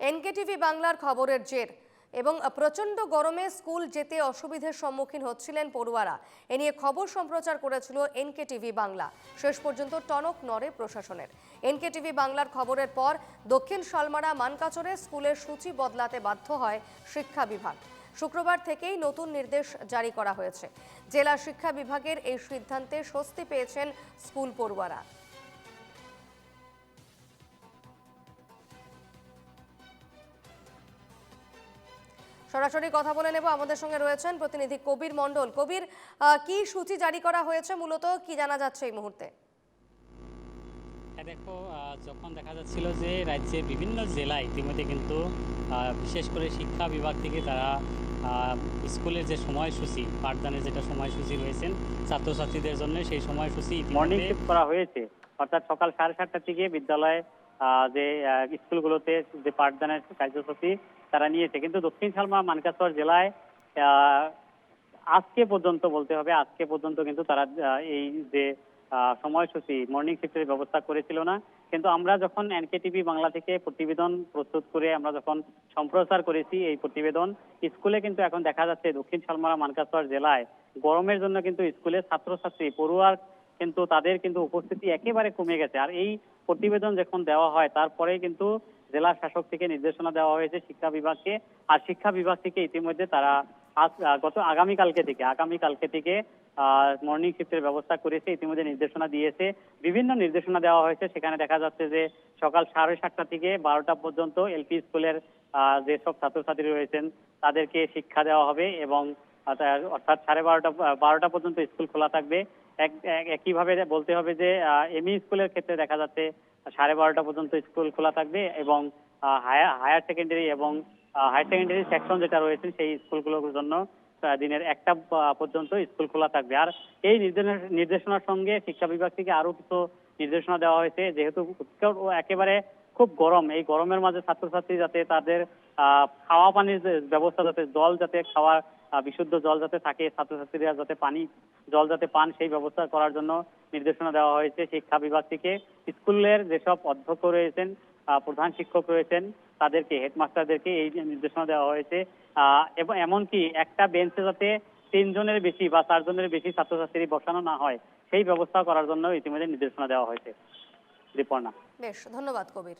NKTV বাংলার খবরের জের এবং প্রচণ্ড গরমে স্কুল যেতে অসুবিধার সম্মুখীন হচ্ছিলেন পড়ুয়ারা। এ নিয়ে খবর সম্প্রচার করেছিল এনকেটিভি বাংলা। শেষ পর্যন্ত টনক নড়ে প্রশাসনের। এনকেটিভি বাংলার খবরের পর দক্ষিণ শালমারা মানকাচরে স্কুলের সূচি বদলাতে বাধ্য হয় শিক্ষা বিভাগ। শুক্রবার থেকেই নতুন নির্দেশ জারি করা হয়েছে। জেলা শিক্ষা বিভাগের এই সিদ্ধান্তে স্বস্তি পেয়েছেন স্কুল পড়ুয়ারা। সরাসরি কথা বলে নেব। আমাদের সঙ্গে রয়েছেন প্রতিনিধি কবির মণ্ডল। কবির কি সূচি জারি করা হয়েছে মূলত? কি জানা যাচ্ছে এই মুহূর্তে? হ্যাঁ, দেখো যখন দেখা যাচ্ছিল যে রাজ্যের বিভিন্ন জেলায় ইতিমধ্যে কিন্তু আহ, বিশেষ করে শিক্ষা বিভাগ থেকে তারা স্কুলের যে সময়সূচি পাঠদানের যেটা সময়সূচি রয়েছেন ছাত্রছাত্রীদের জন্য সেই সময়সূচি মর্নিং শিফট করা হয়েছে। অর্থাৎ সকাল সাড়ে সাতটা থেকে বিদ্যালয়ে যে স্কুলগুলোতে যে পাঠদানের কার্যসূচি তারা নিয়েছে। কিন্তু দক্ষিণ শালমা মানকাসর জেলায় আজকে পর্যন্ত বলতে হবে, আজকে পর্যন্ত কিন্তু তারা এই যে সময়সূচি মর্নিং শিফটের ব্যবস্থা করেছিল না। কিন্তু আমরা যখন এনকেটিভি বাংলা থেকে প্রতিবেদন প্রস্তুত করে আমরা যখন সম্প্রচার করেছি এই প্রতিবেদন, স্কুলে কিন্তু এখন দেখা যাচ্ছে দক্ষিণ শালমারা মানকাসর জেলায় গরমের জন্য কিন্তু স্কুলে ছাত্রছাত্রী, পড়ুয়ার কিন্তু তাদের কিন্তু উপস্থিতি একেবারে কমে গেছে। আর এই প্রতিবেদন যখন দেওয়া হয় তারপরে কিন্তু জেলা শাসক থেকে নির্দেশনা দেওয়া হয়েছে শিক্ষা বিভাগকে। আর শিক্ষা বিভাগ থেকে ইতিমধ্যে তারা গত আগামীকালকে থেকে আগামীকালকে থেকে মর্নিং শিফটের ব্যবস্থা করেছে ইতিমধ্যে নির্দেশনা দিয়েছে। বিভিন্ন নির্দেশনা দেওয়া হয়েছে সেখানে দেখা যাচ্ছে যে সকাল সাড়ে সাতটা থেকে বারোটা পর্যন্ত এলপি স্কুলের আহ, যেসব ছাত্রছাত্রী রয়েছেন তাদেরকে শিক্ষা দেওয়া হবে এবং অর্থাৎ সাড়ে বারোটা বারোটা পর্যন্ত স্কুল খোলা থাকবে। একইভাবে বলতে হবে যে এমই স্কুলের ক্ষেত্রে দেখা যাচ্ছে, সাড়ে বারোটা পর্যন্ত স্কুল খোলা থাকবে এবং হায়ার সেকেন্ডারি এবং হায়ার সেকেন্ডারি সেকশন যেটা রয়েছে, সেই স্কুলগুলোর জন্য দিনের একটা পর্যন্ত স্কুল খোলা থাকবে। আর এই নির্দেশ- নির্দেশনার সঙ্গে শিক্ষা বিভাগ থেকে আরও কিছু নির্দেশনা দেওয়া হয়েছে, যেহেতু একেবারে খুব গরম। এই গরমের মাঝে ছাত্রছাত্রী যাতে তাদের খাওয়া পানির ব্যবস্থা যাতে, জল যাতে খাওয়ার বিশুদ্ধ জল যাতে থাকে, ছাত্রছাত্রীরা যাতে পানি, জল যাতে পান সেই ব্যবস্থা করার জন্য নির্দেশনা দেওয়া হয়েছে শিক্ষা বিভাগ থেকে। স্কুলের যেসব অধ্যক্ষ রয়েছেন প্রধান শিক্ষক রয়েছেন, তাদেরকে, হেডমাস্টারদেরকে এই নির্দেশনা দেওয়া হয়েছে। এবং এমনকি একটা বেঞ্চে যাতে তিনজনের বেশি বা চারজনের বেশি ছাত্রছাত্রী বসানো না হয়, সেই ব্যবস্থা করার জন্য ইতিমধ্যে নির্দেশনা দেওয়া হয়েছে। রিপর্ণা। বেশ ধন্যবাদ কবির।